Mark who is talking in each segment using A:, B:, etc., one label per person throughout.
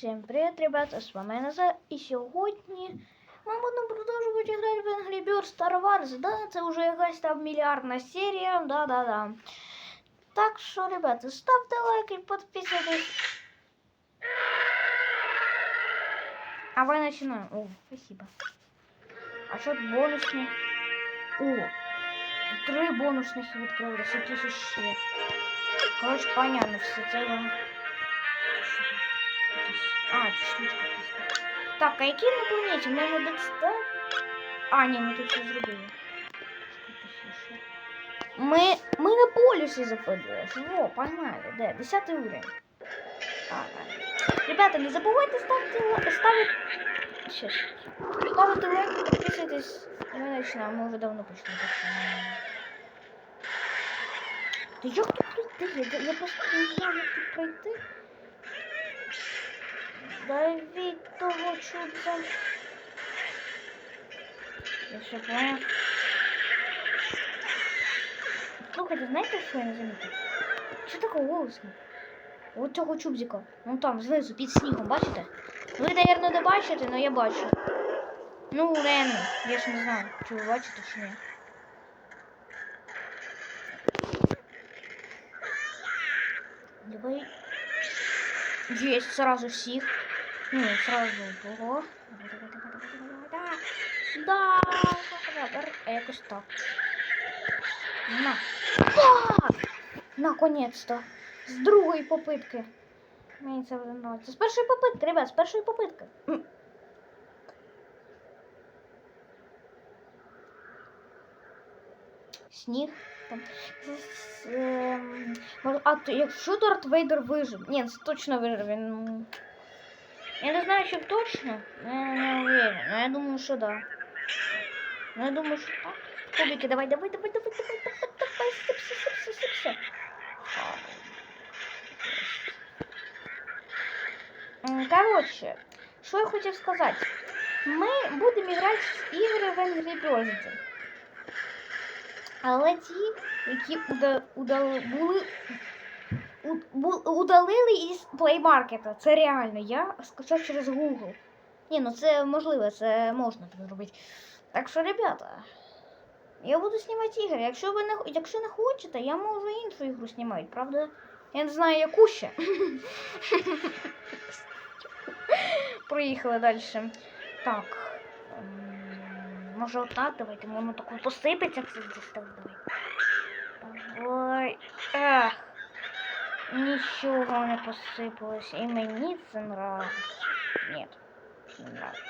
A: Всім привіт, ребята, з вами Назар. І сьогодні ми будемо продовжувати грати в Angry Birds Star Wars. Да, це вже якась там мільярдна серія, да-да-да. Так що, ребята, ставте лайки, підписуйтесь. А ви починаємо. О, спасибо. А що тут бонусні? О, три бонусних відкрилися, якісь ще. Коротше, понятно, все це. вам- А, це штучка піска. Так, а які на планеті? Ми на Декстер? А, ні, ми тут все зробили. Що тут ще ще? Ми, ми на полюсі заходили. Во, погнали. Де? Десятий уровень. А, так. Ребята, не забувайте ставити лайк. Ставити... Щас. Ставити лайки, підписуйтесь. І ми починаємо. Ми вже давно почали. так що ми- Та як тут пройти? Я, я просто не знаю, як тут пройти. Давид того чудца. Я все понял. Слухайте, знаєте, що я не замітив? Що таке голосно? От цього чубзика. Вон там, знизу, під снігом, бачите? Ви, наверное, не бачите, але я бачу. Ну, реально, я ж не знаю, чи ви бачите, чи ні. Давай. Есть сразу всех. Ну, сразу того. Да. Да. Да. А якось так. На. Так! Наконец-то. З другої попитки. Мені це вже нравиться. З першої попитки, ребят, з першої попитки. М. Сніг. Там. З- ем, може- А то якщо Дарт Вейдер вижив. Ні, це точно вижив. Він... Я не знаю, чи точно. Я не уверен. Но я думаю, що да. Ну, я думаю, що так. Кубики, давай, давай, давай, давай, давай, давай, давай, сип, сип, сип, сип, сип, сип. М, Короче, що я хотів сказати. Ми будемо грати в ігри в Angry Birds. Але ті, які уда, удали, були, у, бу- удалили із Market. Це реально. Я скачав через Google. Ні, ну це можливо, це можна так зробити. Так що, ребята, я буду знімати ігри. Якщо ви не, якщо не хочете, я можу іншу ігру знімати, правда? Я не знаю, яку ще. Проїхали далі. Так. Може отак давайте, воно таку посипеться все здесь так давай. Давай. Нічого не посипалось. І мені це нравиться. Ні, не нравится.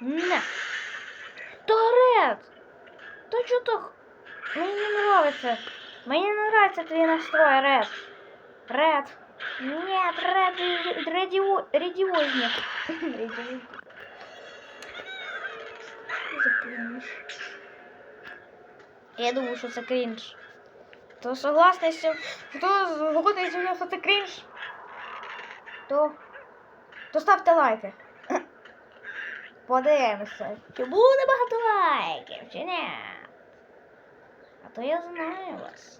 A: Не. Торет! Та чого так? Мені не нравится. Мені не нравится твій настрой, Ред. Ред. Нет, Ред, радио, радиозник. Радиозник. Заплюнеш. Я думаю, що це крінж. То согласний, що хто згодний зі мною, що це крінж, то, то ставте лайки. Подивимося, чи буде багато лайків, чи ні. А то я знаю вас.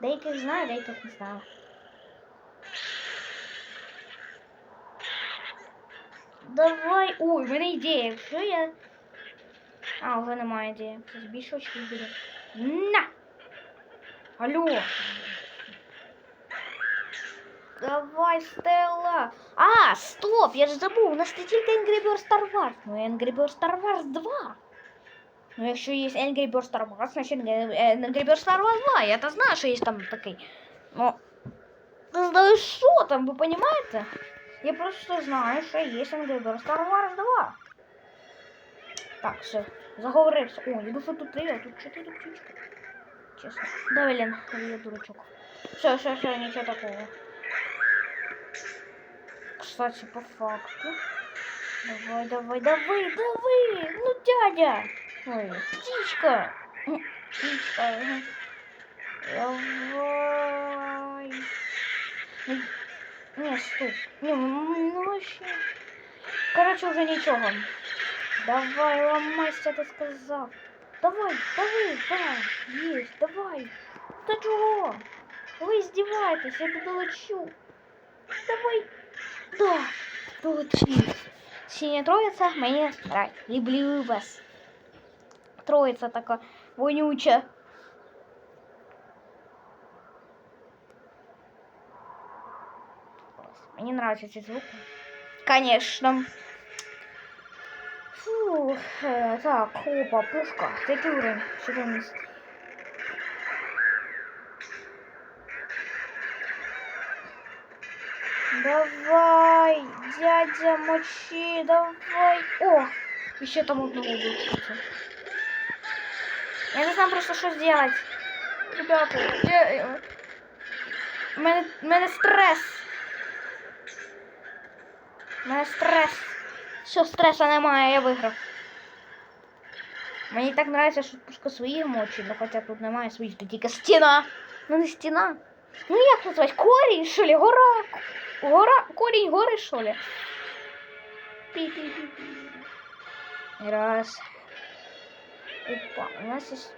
A: Деяких знаю, деяких не знаю. Давай. Ой, в мене ідея. Якщо я. А, вже немає ідеї. Більше очків буде. На! Алло! Давай, Стелла! А, стоп! Я ж забув, у нас не тільки Angry Birds Star Wars, ну і Angry Birds Star Wars 2. Ну, якщо є Angry Birds Star Wars, значить е, Angry Birds Star Wars 2. Я то знаю, що є там такий. Ну, не знаю, що там, ви розумієте? Я просто знаю, що є Angry Birds Star Wars 2. Так, все, заговорився. О, я думаю, тут три, а тут чотири птички. Чесно. Да, блин, я дурачок. Все, все, все, ничего такого. Кстати, по факту. Давай, давай, давай, давай! Ну, дядя! Ой, птичка! Птичка. Давай. Не, стоп. Не, ну, вообще. Короче, уже ничего. Давай, ломайся, ты сказал. Давай, давай, да, есть, давай. Да чего? Вы издеваетесь, я туда лечу. Давай, Да, точно. Синя троїця мені рай. Люблю вас. Троїця така вонюча. Мне нравятся эти звуки. Конечно. Фух, э, так, опа, пушка. Третий уровень. 14. Давай, дядя, мочи, давай. О, еще там одного вылечится. Я не знаю просто, что сделать. Ребята, я... У мене, у мене стрес. У мене стрес. Все, стреса немає, я виграв. Мені так нравится, що пушка свої мочі, ну хоча тут немає своїх, тут тільки стіна. Ну не стіна. Ну як називати? Корінь, що ли? Гора. Гора, корінь гори, що ли? Пі-пі-пі-пі. Раз. Опа, у нас есть...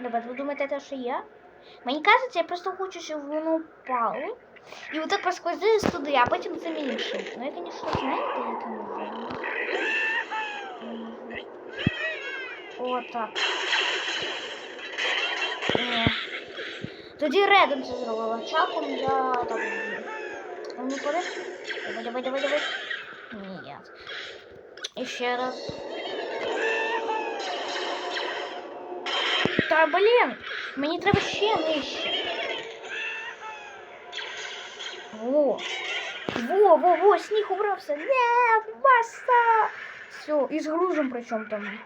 A: Ребят, ви думаєте, це що я? Мені кажеться, я просто хочу, щоб воно впало. І отак проскользили туди, а потім замінивши. Ну, я, конечно, знаєте, як я можу. О, так. Ні. Тоді редом це зробила. Чаком я так люблю. А Ну, поди. Давай, давай, давай, давай. Ні. І ще раз. Та, блін, мені треба ще нижче. Во. Во, во, во, сніг убрався. Не, баса. Все, і з грузом причому там.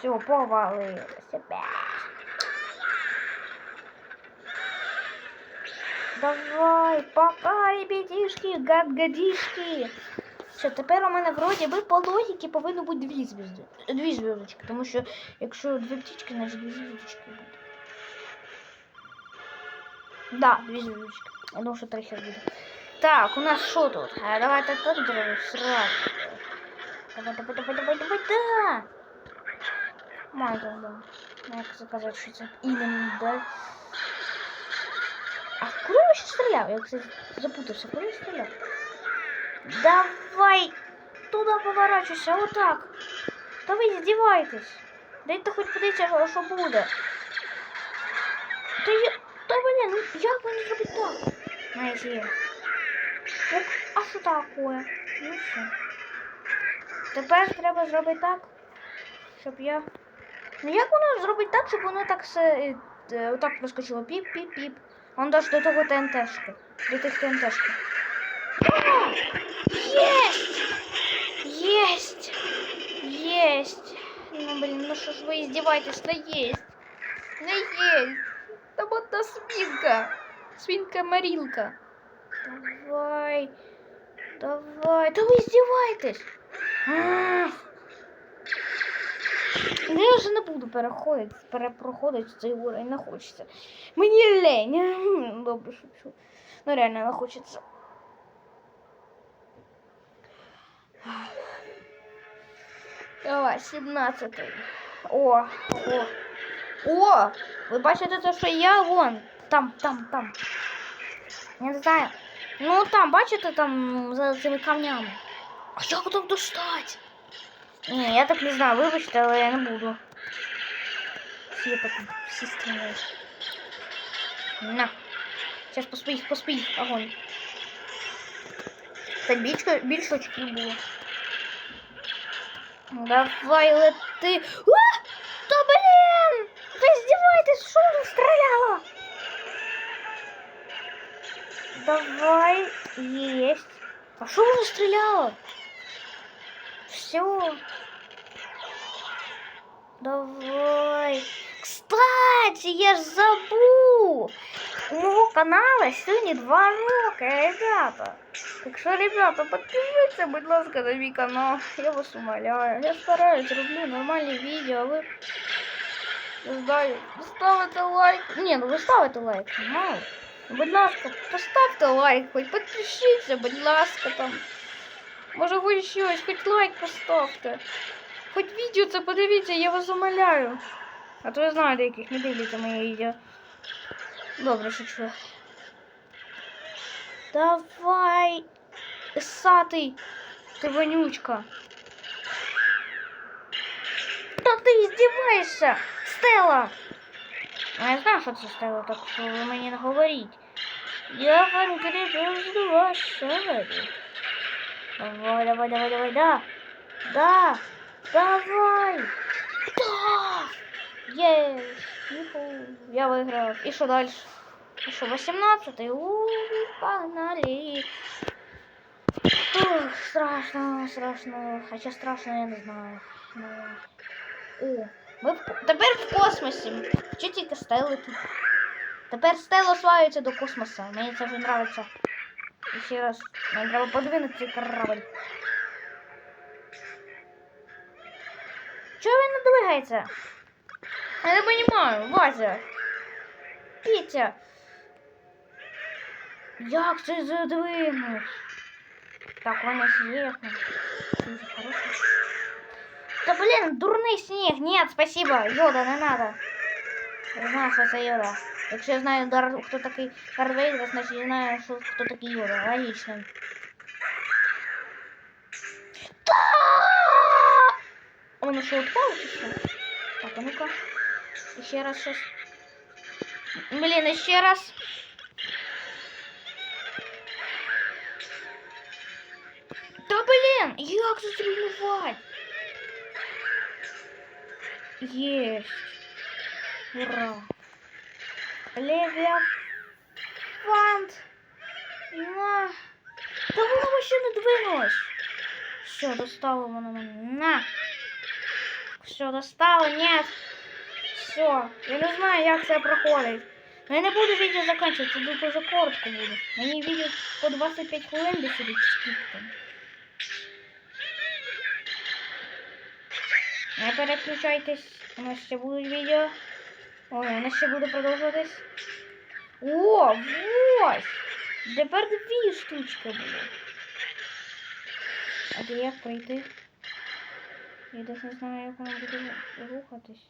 A: Все, повалилося. Бе. Давай, пока, ребятишки, гад-гадішки. Все, тепер у мене вроді би по логіці повинно бути дві звізди. Дві зв'язочки, тому що якщо дві птічки, значить дві зв'язочки буде. Да, дві зв'язочки. Я думаю, що три ще буде. Так, у нас що тут? А, давайте тут зробимо сразу. Давай, давай, давай, давай, давай, да! Майкл, да. Як заказати, що це да? А куди я ще стріляв? Я, кстати, запутався. Куди я стріляв? Давай! Туда поворачивайся, вот так. Да ви издеваетесь. Дайте хоч подивіться, що буде. Та я... Та блін, ну як мені зробити так? Знаєте, Пук, а що таке? Ну все. Тепер треба зробити так, щоб я... Ну як воно зробити так, щоб воно так все... е, е, Отак проскочило. Піп-піп-піп. Он даже до того ТНТшки. До тих ТНТшки. Есть! Есть! Есть! Ну, блин, ну что ж вы издеваетесь? Да есть! Да есть! Да вот та свинка! Свинка-морилка! Давай! Давай! Да вы издеваетесь! Ах! Ну, я вже не буду переходити, перепроходити цей уровень, не хочеться. Мені лень. Добре, шучу. Ну реально не хочеться. Давай, 17. О, о. О! Ви бачите те, що я вон. Там, там, там. Не знаю. Ну там, бачите, там за цими камнями. А як там достать? Ні, я так не знаю, вибачте, але я не буду. Всі так всі стріляють. На. Сейчас по своїх, по своїх, огонь. Так більше, більше очків було. Давай лети. А! Та блін! Ви здіваєтесь, що ви стріляла? Давай, есть. А что уже стреляла? Все. Давай. Кстати, я ж забув. У мого каналу сьогодні два роки, ребята. Так що, ребята, підпишіться, будь ласка, на мій канал. Я вас умоляю. Я стараюсь, роблю нормальні відео, а ви не знаю, ставите лайк. Ні, ну ви ставите лайк, мало. Будь ласка, поставте лайк, хоч підпишіться, будь ласка, там. Може хоч щось, хоч лайк поставте. Хоч відео це подивіться, я вас умоляю. А то я знаю, деяких не дивляться моє відео. Добре, шучу. Давай, сатий, ти вонючка. Та ти здіваєшся, Стела. А я знаю, що це Стела, так що ви мені не говоріть. Я в Angry Birds 2 шарю. Давай, давай, давай, давай, да. Да, давай. Да. Есть. Я выиграл. И что дальше? И что, 18 У, погнали. Ух, страшно, страшно. Хотя страшно, я не знаю. Ну, О, ми в... тепер в космосі. Чи тільки стели тут? Тепер стели осваюються до космосу. Мені це вже нравиться. І ще раз, мені треба подвинути цей корабль. Чого він не двигається? Я не понимаю, Вася. Петя. Як це задвинуть? Так, вона съехала. Дуже хорошо. Да блин, дурный снег. Нет, спасибо. Йода, не надо. Знаю, що це Йода. Якщо я знаю, такий Дарт Вейдер, значить я знаю, що, хто такий Йода. Логічно. Он що, упал що? Так, а ну-ка. Еще раз сейчас. Блин, еще раз. Да блин, як зруйнувати? Есть. Ура. Левиафант. На. Да воно вообще не двинулось. Все, достало воно мене. На. Все, достало, нет. Все, я не знаю, як це проходить. Ну я не буду відео закінчувати, це дуже коротко буде. Мені відео по 25 хвилин десь ідуть скільки там. Не переключайтесь, у нас ще будуть відео. Ой, нас ще буде продовжуватись. О, ось! Тепер дві штучки були. А де як пройти? Я навіть не знаю, як воно буде рухатись.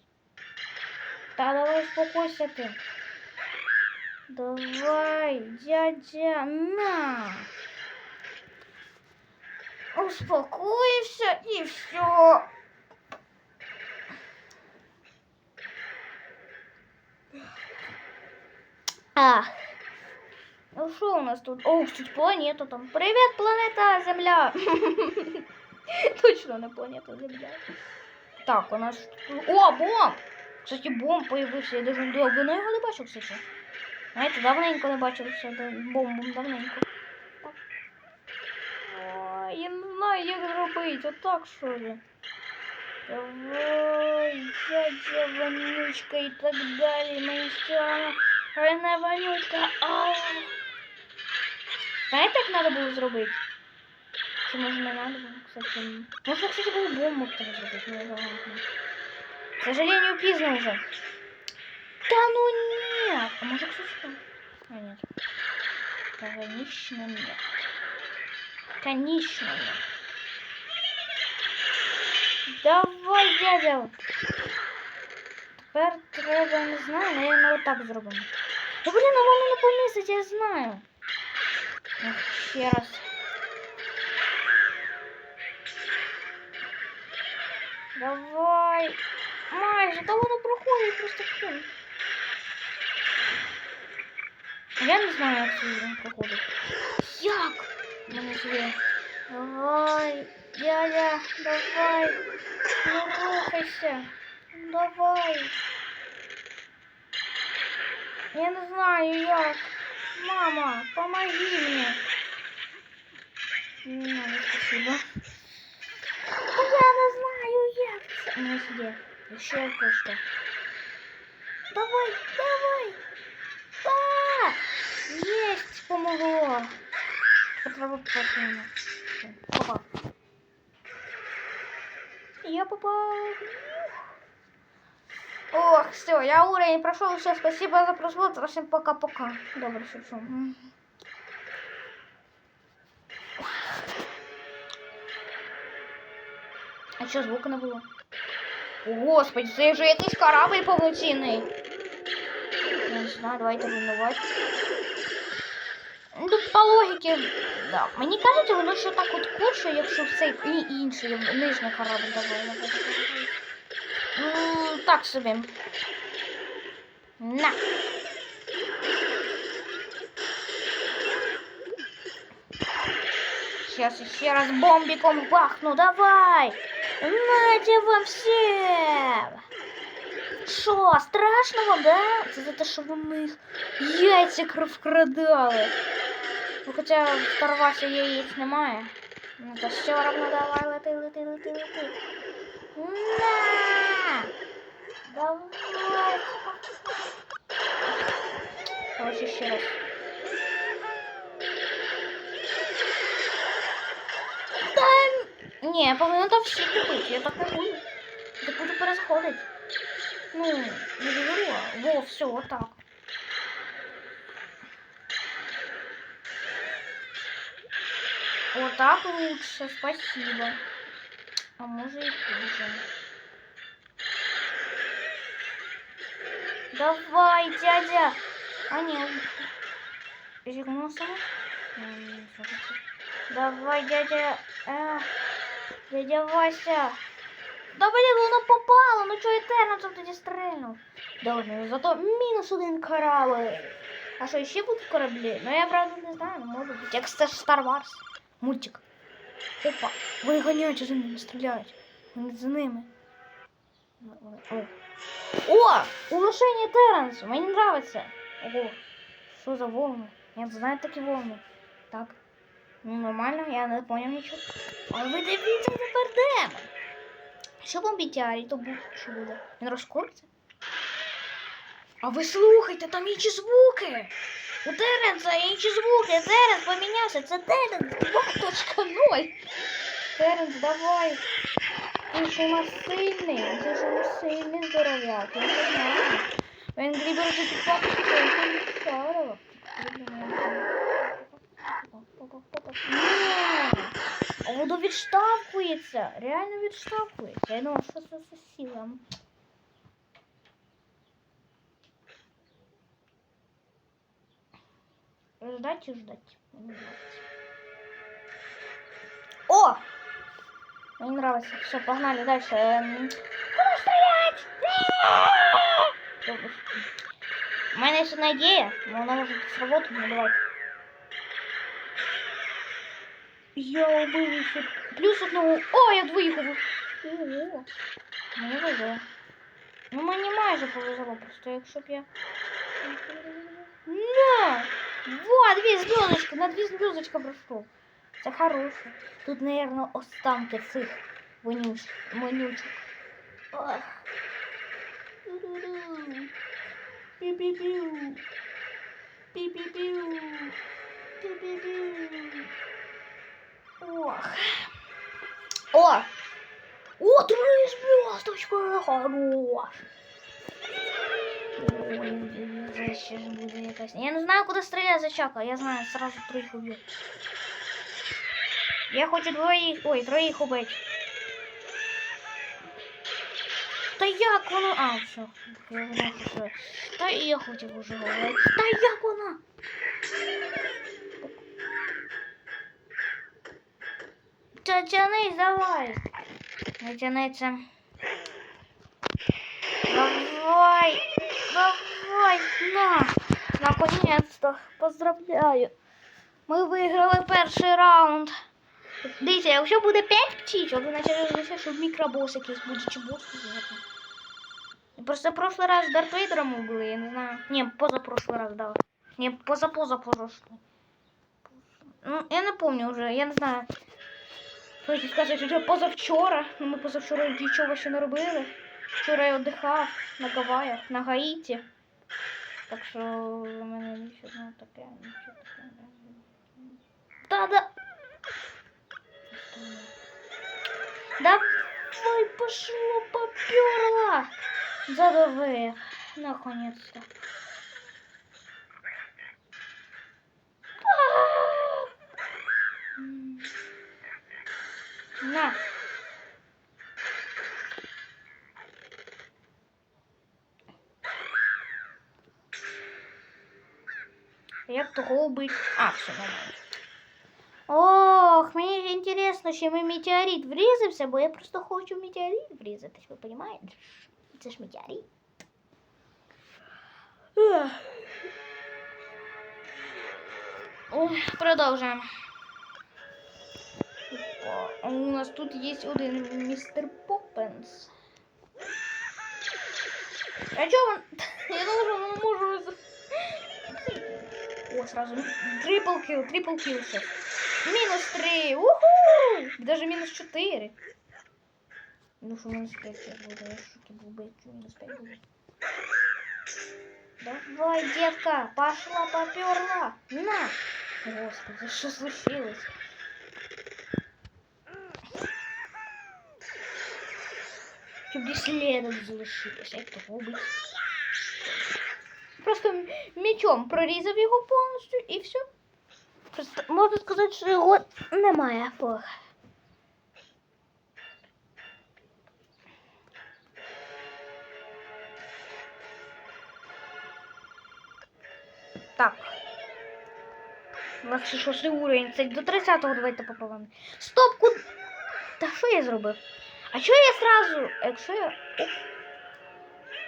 A: Та давай успокойся ты. Давай, дядя, на. Успокойся и все. А. Ну что у нас тут? О, тут планета там. Привет, планета Земля. Точно не планета Земля. Так, у нас... тут- О, бомб! Кстати, бомб появився. Я даже давно його не бачив, кстати. Знаєте, давненько не бачився да- бомбом, давненько. Так. Ой, я не знаю, як зробити. Отак що ли. Давай, дядя вонючка і так далі. Моїсяна, Рене вонючка. Знаєте, як треба було зробити? Чи може не треба було, кстати? Може, кстати, було бомбу треба зробити, не знаю. К сожалению, поздно уже. Да ну нет. А может, кстати? А, нет. Конечно, нет. Конечно, нет. Давай, дядя. Тепер треба, не знаю, наверное, так зробимо. Да блин, а воно не помістить, я знаю. Ох, ще раз. Давай. Майже, та воно проходить просто хрен. Я не знаю, як це він проходить. Як? Мене зве. Давай, дядя, давай. Не рухайся. Давай. Я не знаю як. Мама, помоги мне. Не надо, спасибо. Я не знаю це. Ну, сиди. Еще кое-что. Давай, давай. Да! Есть, помогло. Опа. Я попал. Ох, все, я уровень прошел. Все, спасибо за просмотр. Всем пока-пока. Добрый шучу. М. А що звука не було? О, Господи, це вже якийсь корабль повноцінний. Я не знаю, давайте руйнувати. Ну, по логіки, да. Мені кажеться, воно ще так от курше, якщо в цей і інший в нижній корабль давай. Ну, так собі. На. Сейчас еще раз бомбиком бахну, давай! Нате вам всем! Що, страшно вам, да? Це за те, що ви моїх яйця кров вкрадали. Ну, хоча в Старвасі яєць немає. Ну, то все равно давай, лети, лети, лети, лети. На! Давай! Короче, ще раз. Да, не, по-моему, это все быть. Я так не буду. Я буду происходить. Ну, не говорю. Во, все, вот так. Вот так лучше, спасибо А может и хуже. Давай, дядя. А нет. Зигнулся? М, слушайте. Давай, дядя. Эх, дядя Вася. Да блин, воно попало. Ну чого Етернацем тоді стрельнув? Добре, зато мінус один корабль. А що, ще будуть кораблі? Ну я правда не знаю, ну може бути. Як це ж Star Wars. Мультик. Опа, вони за ними, стріляють. Вони за ними. О, улучшение Терренс! Мені нравится. Ого, що за волны? Я не знаю такі волни. Так. Ну, нормально, я не понял нічого. А ви дивіться тепер демон. Що бомбітярі, то буде, що буде? Він розкориться? А ви слухайте, там інші звуки. У Теренса інші звуки. Теренс помінявся. Це Теренс 2.0. Теренс, давай. Він ж у нас сильний. Ти ж у нас сильний здоров'як. Я не знаю. Він грібер тут фактично здорово. А воно відштовхується. Реально відштовхується. Я думав, що це за Ждать и ждать. Мне нравится. О! Мне нравится. Все, погнали дальше. Эм, Куда стрелять? У мене є одна ідея, но вона може сработати, ну давай. Я убив ще плюс одного. О, я двоїх убив. Ого. Мені везе. Ну мені майже повезло, просто якщо б я. На! Во, дві зв'язочки, на дві зв'язочки пройшов. Це хороше. Тут, наверное, останки цих вонюч... вонючок. Ох. Ту-ду-ду. Пі-пі-піу. Пі-пі-піу. Пі-пі-піу. Ох. О! О, три звездочки! Хорош! Ой, це ще ж буде якась. Я не знаю, куди стріляти за чака. Я знаю, сразу троїх уб'ю. Я хочу двоїх. Ой, троїх убити. Та як воно? А, все. Я вже все. Та і я хотів уже говорити. Та як вона? Та тянись, давай. Не тянеться. Давай. Давай, на. Наконец-то. Поздравляю. Ми виграли перший раунд. Дивіться, якщо буде 5 птічок, значить означає, що мікробос якийсь буде чи бос, не знаю. Просто прошлый раз с Дарт Вейдером мы были, я не знаю. Не, позапрошлый раз, да. Не, позапозапрошлый. Ну, я не помню уже, я не знаю. Хочу сказати, що позавчора, ну ми позавчора нічого ще не робили. Вчора я віддихав на Гаваях, на Гаїті. Так що у мене нічого не таке, нічого таке. не- Та-да! Давай, пошло, поперла! Задавай, наконец-то. М. На. Як як того убить? А, все нормально. Ох, мені ж інтересно, чи ми метеорит врізався, бо я просто хочу в метеорит врізатись, ви розумієте? Це ж метеорит. Ех. Ой, Продовжуємо. Опа, а У нас тут є один містер Поппенс. А чого він? Я думаю, Сразу. Трипл килл, трипл килл сейчас. Минус 3. Уху! Даже минус 4. Ну что, минус 5 сейчас будет. Я был бы, минус 5 будет. Давай, детка, пошла, поперла. На! Господи, что случилось? Десь слідом залишилось, як того бить. Просто мечом прорізав його повністю і все. Просто можна сказати, що його немає. Ох. Так. У нас ще шостий уровень. Це до 30-го давайте попробуємо. Стоп, куди? Та що я зробив? А чого я сразу? Якщо я.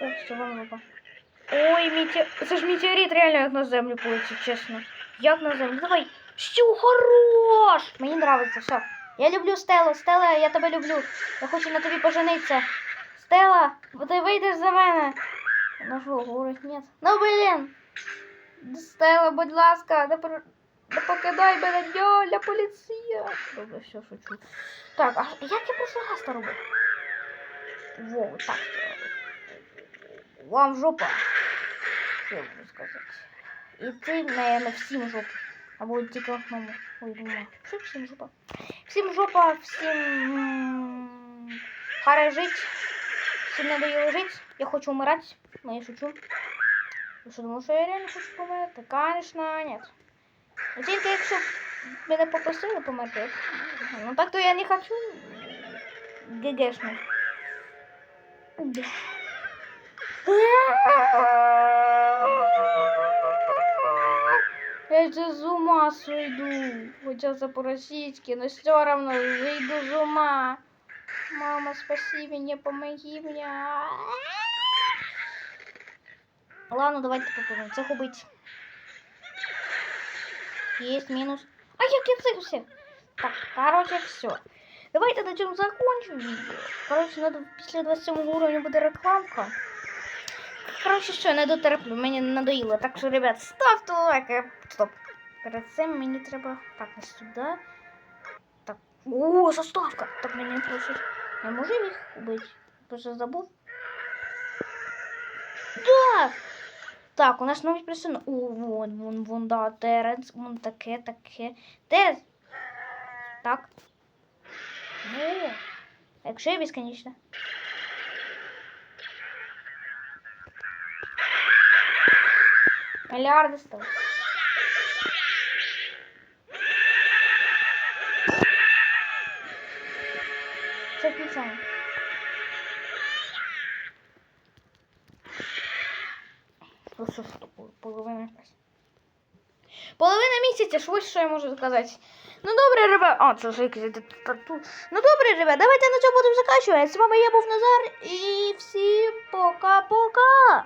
A: О, все, вам жопа. Ой, мете... Це ж метеорит реально як на землю полетів, чесно. Як на землю? Давай. Що, хорош! Мені нравиться, все. Я люблю Стелу. Стела, я тебе люблю. Я хочу на тобі поженитися. Стела, ти вийдеш за мене. Ну що, говорить, ні. Ну, блін. Стела, будь ласка, не, про... не покидай мене, дьоля, поліція. Добре, все, шучу. Так, а як я прошлый раз то? Во, вот так це робив. Вам жопа. Що я буду сказати? І ти, наверное, всім жопа. Або тільки одному. Ой, думаю. Що всім жопа? Всім жопа, всім м, харе жить. Всім надоело жить. Я хочу умирать. Но я шучу. Ви що, думали, що я реально хочу померти? Конечно, нет. Ну, тільки якщо мене попросили померти. я помру. Ну так то я не хочу. ГГшно. Я же с ума сойду. Хотя за по-российски, но все равно зайду с ума. Мама, спаси меня, помоги мне. Ладно, давайте попробуем. Це губить. Есть минус. А я кицепся. Так, короче, все. Давайте на цьому закончим відео. Короче, надо після 27 уровня буде рекламка. Короче, що, не дотерплю, мені надоїло. Так що, ребят, ставте лайки. Стоп. Перед цим мені треба. Так, не сюди. Так. О, заставка! Так мені просить. Я можу їх убити? Просто забув. Да! Так, у нас нові персони. О, вон, вон, вон, да, Теренс, вон таке, таке. Теренс. Так. Во. Якщо я безконечно. Миллиарды стал. Це включаємо. Просто? Половина якась. Половина місяця, ж ось що я можу сказати. Ну добре, ребят. А, це ж якийсь. Ну добре, ребят, давайте на цьому будемо закінчувати. З вами я був Назар і всім пока-пока.